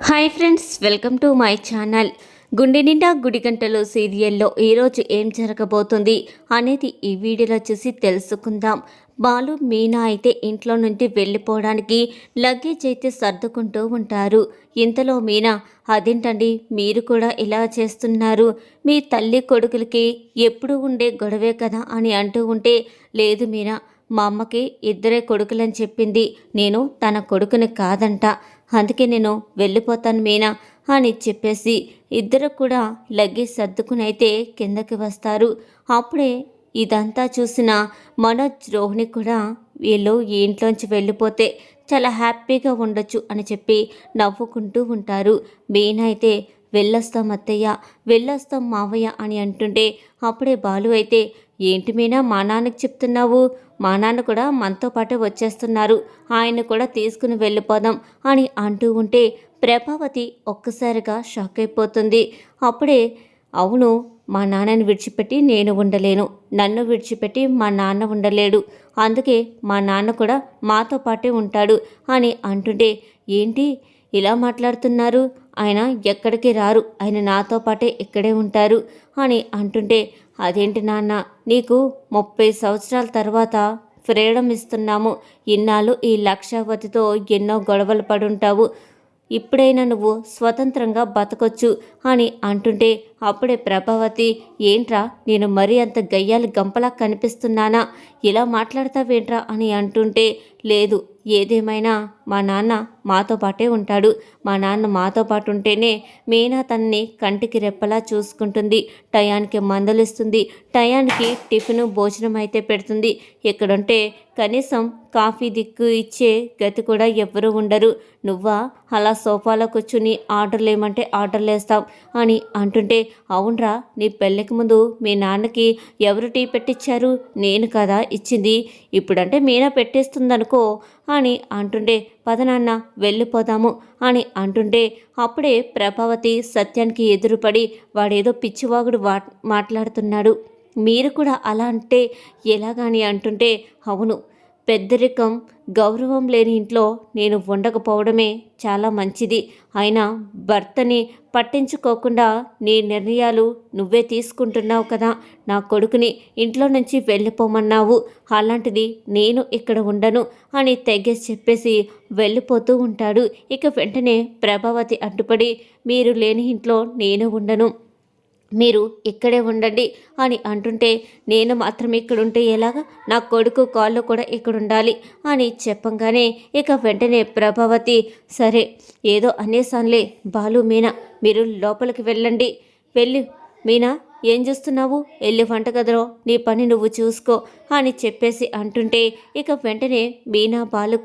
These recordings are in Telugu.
Hi friends welcome to my channel. గుండె నిండా గుడి గంటలు సీరియల్లో ఈరోజు ఏం జరగబోతుంది అనేది ఈ వీడియోలో చూసి తెలుసుకుందాం. బాలు మీనా అయితే ఇంట్లో నుండి వెళ్ళిపోవడానికి లగేజ్ అయితే సర్దుకుంటూ ఉంటారు. ఇంతలో మీనా అదేంటండి మీరు కూడా ఇలా చేస్తున్నారు? మీ తల్లి కొడుకులకి ఎప్పుడు ఉండే గొడవే కదా? అని అంటూ ఉంటే లేదు మీనా మా అమ్మకి ఇద్దరే కొడుకులని చెప్పింది. నేను తన కొడుకుని కాదంట. అందుకే నేను వెళ్ళిపోతాను మీనా అని చెప్పేసి ఇద్దరు కూడా లగేజ్ సర్దుకుని అయితే కిందకి వస్తారు. అప్పుడే ఇదంతా చూసిన మనోజ్ రోహిణి కూడా వీళ్ళు ఈ ఇంట్లోంచి వెళ్ళిపోతే చాలా హ్యాపీగా ఉండొచ్చు అని చెప్పి నవ్వుకుంటూ ఉంటారు. మీనా అయితే వెళ్ళొస్తాం అత్తయ్య వెళ్ళొస్తాం మావయ్య అని అంటుంటే అప్పుడే బాలు అయితే ఏంటి మీనా మా నాన్నకి చెప్తున్నావు? మా నాన్న కూడా మనతో పాటే వచ్చేస్తున్నారు. ఆయన కూడా తీసుకుని వెళ్ళిపోదాం అని అంటూ ఉంటే ప్రభావతి ఒక్కసారిగా షాక్ అయిపోతుంది. అప్పుడే అవును మా నాన్నని విడిచిపెట్టి నేను ఉండలేను. నన్ను విడిచిపెట్టి మా నాన్న ఉండలేడు. అందుకే మా నాన్న కూడా మాతో పాటే ఉంటాడు అని అంటుంటే ఏంటి? ఇలా మాట్లాడుతున్నారు? ఆయన ఎక్కడికి రారు? ఆయన నాతో పాటే ఇక్కడే ఉంటారు? అని అంటుంటే అదేంటి నాన్న? నీకు ముప్పై సంవత్సరాల తర్వాత ఫ్రీడమ్ ఇస్తున్నాము. ఇన్నాళ్ళు ఈ లక్షావతితో ఎన్నో గొడవలు పడుంటావు. ఇప్పుడైనా నువ్వు స్వతంత్రంగా బతకొచ్చు అని అంటుంటే అప్పుడే ప్రభావతి ఏంట్రా? నేను మరీ అంత గయ్యాలి గంపలా కనిపిస్తున్నానా? ఇలా మాట్లాడతావేంట్రా? అని అంటుంటే లేదు. ఏదేమైనా మా నాన్న మాతో పాటే ఉంటాడు. మా నాన్న మాతో పాటు ఉంటేనే మీనా తన్ని కంటికి రెప్పలా చూసుకుంటుంది. టయానికి మందలిస్తుంది. టయానికి టిఫిన్ భోజనం అయితే పెడుతుంది. ఇక్కడుంటే కనీసం కాఫీ దిక్కు ఇచ్చే గతి కూడా ఎవ్వరూ ఉండరు. నువ్వా? అలా సోఫాలో కూర్చుని ఆర్డర్లు ఏమంటే ఆర్డర్లు వేస్తావు అని అంటుంటే అవునరా నీ పెళ్ళికి ముందు మీ నాన్నకి ఎవరు టీ పెట్టించారు నేను కదా ఇచ్చింది. ఇప్పుడంటే మీనా పెట్టేస్తుందనుకో అని అంటుండే పదనాన్న వెళ్ళిపోదాము అని అంటుంటే అప్పుడే ప్రభావతి సత్యానికి ఎదురుపడి వాడేదో పిచ్చివాగుడు మాట్లాడుతున్నాడు. మీరు కూడా అలా అంటే ఎలాగాని అంటుంటే అవును పెద్దరికం గౌరవం లేని ఇంట్లో నేను ఉండకపోవడమే చాలా మంచిది. అయినా భర్తని పట్టించుకోకుండా నీ నిర్ణయాలు నువ్వే తీసుకుంటున్నావు కదా నా కొడుకుని ఇంట్లో నుంచి వెళ్ళిపోమన్నావు. అలాంటిది నేను ఇక్కడ ఉండను అని తెగేసి చెప్పేసి వెళ్ళిపోతూ ఉంటాడు. ఇక వెంటనే ప్రభావతి అడ్డుపడి మీరు లేని ఇంట్లో నేను ఉండను. మీరు ఇక్కడే ఉండండి అని అంటుంటే నేను మాత్రం ఇక్కడ ఉంటే ఎలాగా? నా కొడుకు కాళ్ళు కూడా ఇక్కడ ఉండాలి అని చెప్పంగానే ఇక వెంటనే ప్రభావతి సరే ఏదో అనేసాన్లే బాలు మీనా మీరు లోపలికి వెళ్ళండి. వెళ్ళి మీనా ఏం చూస్తున్నావు? వెళ్ళి వంటగదిలో నీ పని నువ్వు చూసుకో అని చెప్పేసి అంటుంటే ఇక వెంటనే మీనా బాలు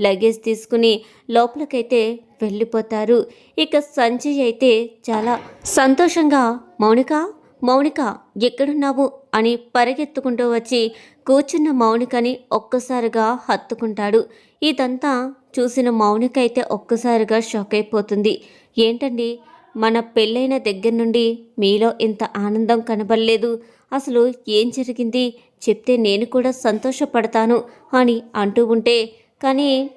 లగేజ్ తీసుకుని లోపలికైతే వెళ్ళిపోతారు. ఇక సంజయ్ అయితే చాలా సంతోషంగా మౌనిక మౌనిక ఎక్కడున్నావు? అని పరిగెత్తుకుంటూ వచ్చి కూర్చున్న మౌనికని ఒక్కసారిగా హత్తుకుంటాడు. ఇదంతా చూసిన మౌనిక అయితే ఒక్కసారిగా షాక్ అయిపోతుంది. ఏంటండి? మన పెళ్ళైన దగ్గర నుండి మీలో ఇంత ఆనందం కనబడలేదు. అసలు ఏం జరిగింది? చెప్తే నేను కూడా సంతోషపడతాను అని అంటూ ఉంటే కానీ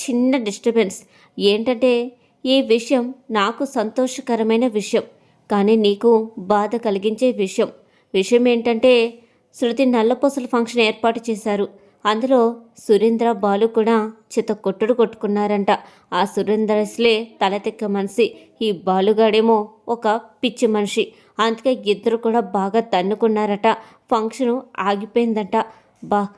చిన్న డిస్టర్బెన్స్. ఏంటంటే ఈ విషయం నాకు సంతోషకరమైన విషయం కానీ నీకు బాధ కలిగించే విషయం. విషయం ఏంటంటే శృతి నల్లపూసల ఫంక్షన్ ఏర్పాటు చేశారు. అందులో సురేంద్ర బాలు కూడా చిత కొట్టుడు కొట్టుకున్నారంట. ఆ సురేంద్రస్లే తలతిక్క మనిషి. ఈ బాలుగాడేమో ఒక పిచ్చి మనిషి. అందుకే ఇద్దరు కూడా బాగా తన్నుకున్నారట. ఫంక్షను ఆగిపోయిందంట. బా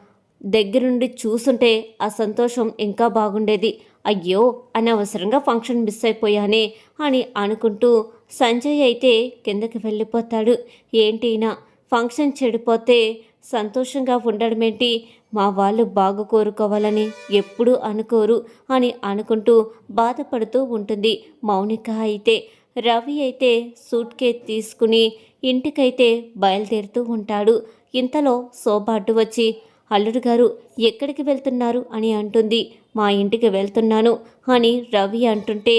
దగ్గరుండి చూసుంటే ఆ సంతోషం ఇంకా బాగుండేది. అయ్యో అనవసరంగా ఫంక్షన్ మిస్ అయిపోయానే అని అనుకుంటూ సంజయ్ అయితే కిందకి వెళ్ళిపోతాడు. ఏంటినా ఫంక్షన్ చెడిపోతే సంతోషంగా ఉండడమేంటి? మా వాళ్ళు బాగు కోరుకోవాలని ఎప్పుడూ అనుకోరు అని అనుకుంటూ బాధపడుతూ ఉంటుంది మౌనిక అయితే. రవి అయితే సూట్ కేస్ తీసుకుని ఇంటికైతే బయలుదేరుతూ ఉంటాడు. ఇంతలో సోబాటు వచ్చి అల్లుడు గారు ఎక్కడికి వెళ్తున్నారు? అని అంటుంది. మా ఇంటికి వెళ్తున్నాను అని రవి అంటుంటే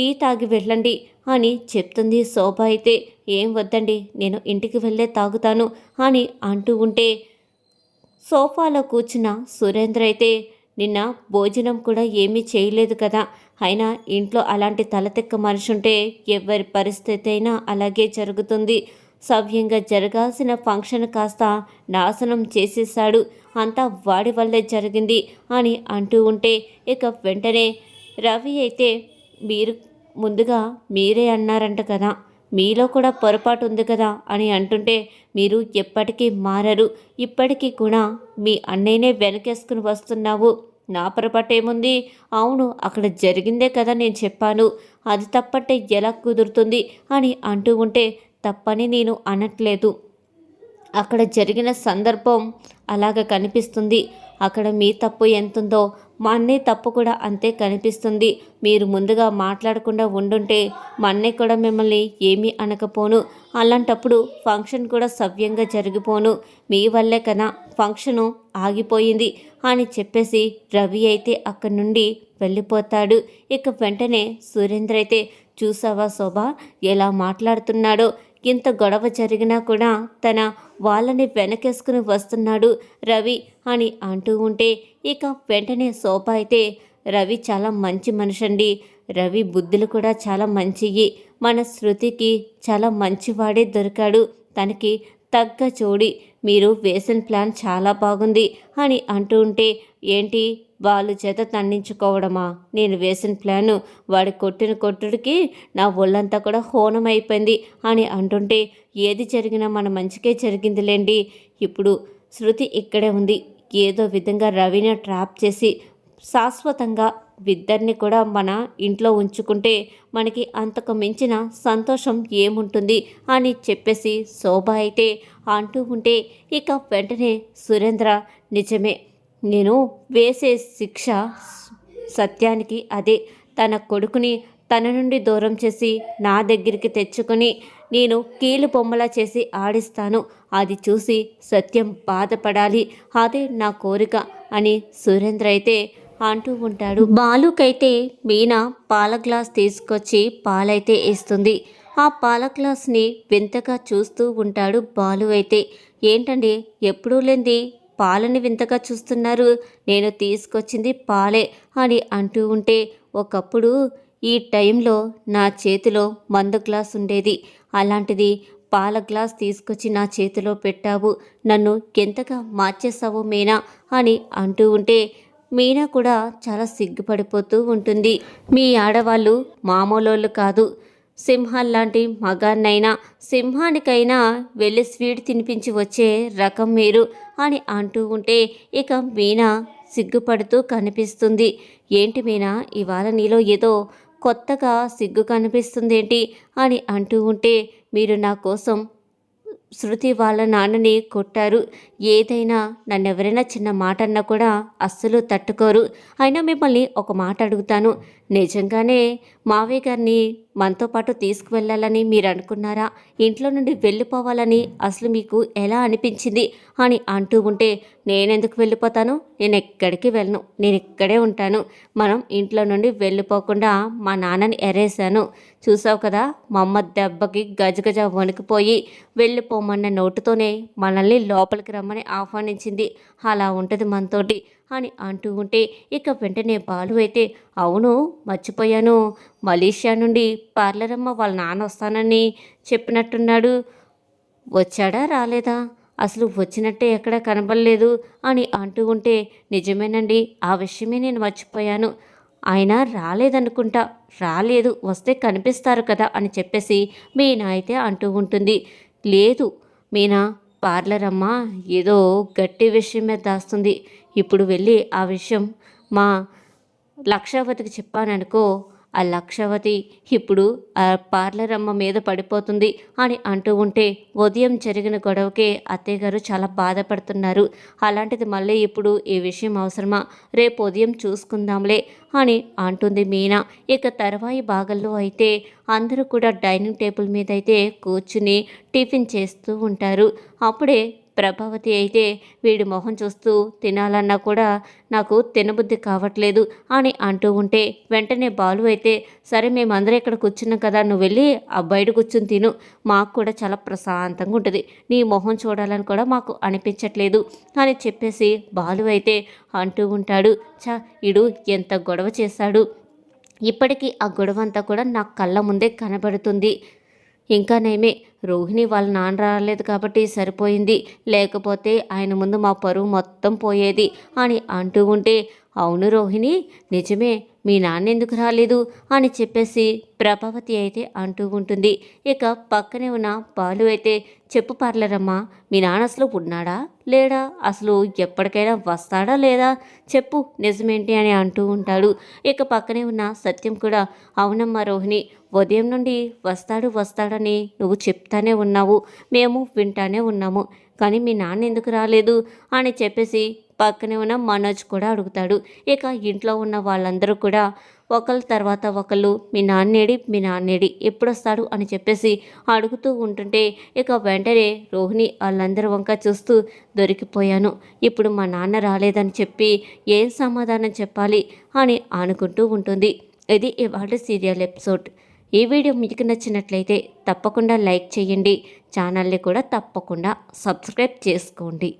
టీ తాగి వెళ్ళండి అని చెప్తుంది శోభ అయితే ఏం వద్దండి నేను ఇంటికి వెళ్ళే తాగుతాను అని అంటూ ఉంటే సోఫాలో కూర్చున్న సురేంద్ర అయితే నిన్న భోజనం కూడా ఏమీ చేయలేదు కదా అయినా ఇంట్లో అలాంటి తలతెక్క మనిషి ఉంటే ఎవరి పరిస్థితి అయినా అలాగే జరుగుతుంది. సవ్యంగా జరగాల్సిన ఫంక్షన్ కాస్త నాశనం చేసేశాడు అంతా వాడి వల్లే జరిగింది అని అంటూ ఉంటే ఇక వెంటనే రవి అయితే మీరు ముందుగా మీరే అన్నారంట కదా. మీలో కూడా పొరపాటు ఉంది కదా అని అంటుంటే మీరు ఎప్పటికీ మారరు. ఇప్పటికీ కూడా మీ అన్నయ్యనే వెనకేసుకుని వస్తున్నావు. నా పొరపాటు ఏముంది? అవును అక్కడ జరిగిందే కదా నేను చెప్పాను. అది తప్పంటే ఎలా కుదురుతుంది అని అంటూ ఉంటే తప్పని నేను అనట్లేదు. అక్కడ జరిగిన సందర్భం అలాగ కనిపిస్తుంది. అక్కడ మీ తప్పు ఎంతుందో మా అన్నయ్య తప్పు కూడా అంతే కనిపిస్తుంది. మీరు ముందుగా మాట్లాడకుండా ఉండుంటే మా అన్నయ్య కూడా మిమ్మల్ని ఏమీ అనకపోను. అలాంటప్పుడు ఫంక్షన్ కూడా సవ్యంగా జరిగిపోను. మీ వల్లే కదా ఫంక్షను ఆగిపోయింది అని చెప్పేసి రవి అయితే అక్కడి నుండి వెళ్ళిపోతాడు. ఇక వెంటనే సురేంద్ర అయితే చూసావా శోభ ఎలా మాట్లాడుతున్నాడో? ఇంత గొడవ జరిగినా కూడా తన వాళ్ళని వెనకేసుకుని వస్తున్నాడు రవి అని అంటూ ఉంటే ఇక వెంటనే శోభ అయితే రవి చాలా మంచి మనిషి అండి రవి బుద్ధులు కూడా చాలా మంచివి మన శృతికి చాలా మంచివాడే దొరికాడు. తనకి తగ్గ చోడి మీరు వేసిన ప్లాన్ చాలా బాగుంది అని అంటూ ఉంటే ఏంటి? వాళ్ళ చేత తండించుకోవడమా? నేను వేసిన ప్లాను వాడి కొట్టిన కొట్టుడికి నా ఒళ్ళంతా కూడా హోనం అయిపోయింది అని అంటుంటే ఏది జరిగినా మన మంచికే జరిగిందిలేండి. ఇప్పుడు శృతి ఇక్కడే ఉంది. ఏదో విధంగా రవిని ట్రాప్ చేసి శాశ్వతంగా ఇద్దరిని కూడా మన ఇంట్లో ఉంచుకుంటే మనకి అంతకు మించిన సంతోషం ఏముంటుంది అని చెప్పేసి శోభ అయితే అంటూ ఉంటే ఇక వెంటనే సురేంద్ర నిజమే నేను వేసే శిక్ష సత్యానికి అదే. తన కొడుకుని తన నుండి దూరం చేసి నా దగ్గరికి తెచ్చుకొని నేను కీలు బొమ్మలా చేసి ఆడిస్తాను. అది చూసి సత్యం బాధపడాలి. అదే నా కోరిక అని సురేంద్ర అయితే అంటూ ఉంటాడు. బాలుకైతే మీనా పాల గ్లాస్ తీసుకొచ్చి పాలైతే ఇస్తుంది. ఆ పాల గ్లాస్ని వింతగా చూస్తూ ఉంటాడు బాలు అయితే. ఏంటండి? ఎప్పుడూ లేంది పాలని వింతగా చూస్తున్నారు. నేను తీసుకొచ్చింది పాలే అని అంటూ ఉంటే ఒకప్పుడు ఈ టైంలో నా చేతిలో మందు గ్లాస్ ఉండేది. అలాంటిది పాల గ్లాస్ తీసుకొచ్చి నా చేతిలో పెట్టావు. నన్ను ఎంతగా మార్చేసావు మీనా అని అంటూ ఉంటే మీనా కూడా చాలా సిగ్గుపడిపోతూ ఉంటుంది. మీ ఆడవాళ్ళు మామూలోళ్ళు కాదు. సింహాల్లాంటి మగాన్నైనా సింహానికైనా వెళ్ళి స్వీట్ తినిపించి వచ్చే రకం మీరు అని అంటూ ఉంటే ఇక మీనా సిగ్గుపడుతూ కనిపిస్తుంది. ఏంటి మీనా ఇవాళ నీలో ఏదో కొత్తగా సిగ్గు కనిపిస్తుందేంటి అని అంటూ ఉంటే మీరు నా కోసం శృతి వాళ్ళ నాన్నని కొట్టారు. ఏదైనా నన్ను ఎవరైనా చిన్న మాట అన్నా కూడా అస్సలు తట్టుకోరు. అయినా మిమ్మల్ని ఒక మాట అడుగుతాను. నిజంగానే మావయ్య గారిని మనతో పాటు తీసుకువెళ్ళాలని మీరు అనుకున్నారా? ఇంట్లో నుండి వెళ్ళిపోవాలని అసలు మీకు ఎలా అనిపించింది అని అంటూ ఉంటే నేనెందుకు వెళ్ళిపోతాను? నేను ఎక్కడికి వెళ్ళను. నేను ఇక్కడే ఉంటాను. మనం ఇంట్లో నుండి వెళ్ళిపోకుండా మా నాన్నని ఎరేశాను. చూసావు కదా మా అమ్మ దెబ్బకి గజగజ వణికిపోయి వెళ్ళిపోమన్న నోటుతోనే మనల్ని లోపలికి రమ్మని ఆహ్వానించింది. అలా ఉంటుంది మనతోటి. అని అంటూ ఉంటే ఇక వెంటనే బాలు అయితే అవును మర్చిపోయాను. మలేషియా నుండి పార్లరమ్మ వాళ్ళ నాన్న వస్తానని చెప్పినట్టున్నాడు. వచ్చాడా రాలేదా? అసలు వచ్చినట్టే ఎక్కడ కనబడలేదు అని అంటూ ఉంటే నిజమేనండి ఆ విషయమే నేను మర్చిపోయాను. ఆయన రాలేదనుకుంటా. రాలేదు వస్తే కనిపిస్తారు కదా అని చెప్పేసి మీనా అయితే అంటూ ఉంటుంది. లేదు మీనా పార్లర్ అమ్మ ఏదో గట్టి విషయమే దాస్తుంది. ఇప్పుడు వెళ్ళి ఆ విషయం మా లక్షావతికి చెప్పాననుకో ఆ లక్షవతి ఇప్పుడు ఆ పార్లర్ అమ్మ మీద పడిపోతుంది అని అంటూ ఉంటే ఉదయం జరిగిన గొడవకే అత్తయ్య గారు చాలా బాధపడుతున్నారు. అలాంటిది మళ్ళీ ఇప్పుడు ఈ విషయం అవసరమా? రేపు ఉదయం చూసుకుందాంలే అని అంటుంది మీనా. ఇక తర్వాయి భాగంలో అయితే అందరూ కూడా డైనింగ్ టేబుల్ మీద అయితే కూర్చుని టిఫిన్ చేస్తూ ఉంటారు. అప్పుడే ప్రభావతి అయితే వీడి మొహం చూస్తూ తినాలన్నా కూడా నాకు తినబుద్ధి కావట్లేదు అని అంటూ ఉంటే వెంటనే బాలు అయితే సరే మేమందరం ఇక్కడ కూర్చున్నాం కదా నువ్వు వెళ్ళి ఆ బయట కూర్చుని తిను. మాకు కూడా చాలా ప్రశాంతంగా ఉంటుంది. నీ మొహం చూడాలని కూడా మాకు అనిపించట్లేదు అని చెప్పేసి బాలు అయితే అంటూ ఉంటాడు. చా ఇడు ఎంత గొడవ చేశాడు. ఇప్పటికీ ఆ గొడవ అంతా కూడా నా కళ్ళ ముందే కనబడుతుంది. ఇంకా నేమే రోహిణి వాళ్ళ నాన్న రాలేదు కాబట్టి సరిపోయింది. లేకపోతే ఆయన ముందు మా పరువు మొత్తం పోయేది అని అంటూ ఉంటే అవును రోహిణి నిజమే మీ నాన్న ఎందుకు రాలేదు? అని చెప్పేసి ప్రభావతి అయితే అంటూ ఉంటుంది. ఇక పక్కనే ఉన్న బాలు అయితే చెప్పు పర్లేరమ్మా మీ నాన్న అసలు ఉన్నాడా? లేడా? అసలు ఎప్పటికైనా వస్తాడా లేదా? చెప్పు నిజమేంటి అని అంటూ ఉంటాడు. ఇక పక్కనే ఉన్న సత్యం కూడా అవునమ్మా రోహిణి ఉదయం నుండి వస్తాడు వస్తాడని నువ్వు చెప్తానే ఉన్నావు. మేము వింటానే ఉన్నాము. కానీ మీ నాన్న ఎందుకు రాలేదు? అని చెప్పేసి పక్కనే ఉన్న మనోజ్ కూడా అడుగుతాడు. ఇక ఇంట్లో ఉన్న వాళ్ళందరూ కూడా ఒకళ్ళ తర్వాత ఒకళ్ళు మీ నాన్నేడి మీ నాన్నేడి ఎప్పుడు వస్తాడు అని చెప్పేసి అడుగుతూ ఉంటుంటే ఇక వెంటనే రోహిణి వాళ్ళందరి వంక చూస్తూ దొరికిపోయాను. ఇప్పుడు మా నాన్న రాలేదని చెప్పి ఏం సమాధానం చెప్పాలి? అని అనుకుంటూ ఉంటుంది. ఇది ఇవాళ సీరియల్ ఎపిసోడ్. ఈ వీడియో మీకు నచ్చినట్లయితే తప్పకుండా లైక్ చేయండి. ఛానల్ని కూడా తప్పకుండా సబ్స్క్రైబ్ చేసుకోండి.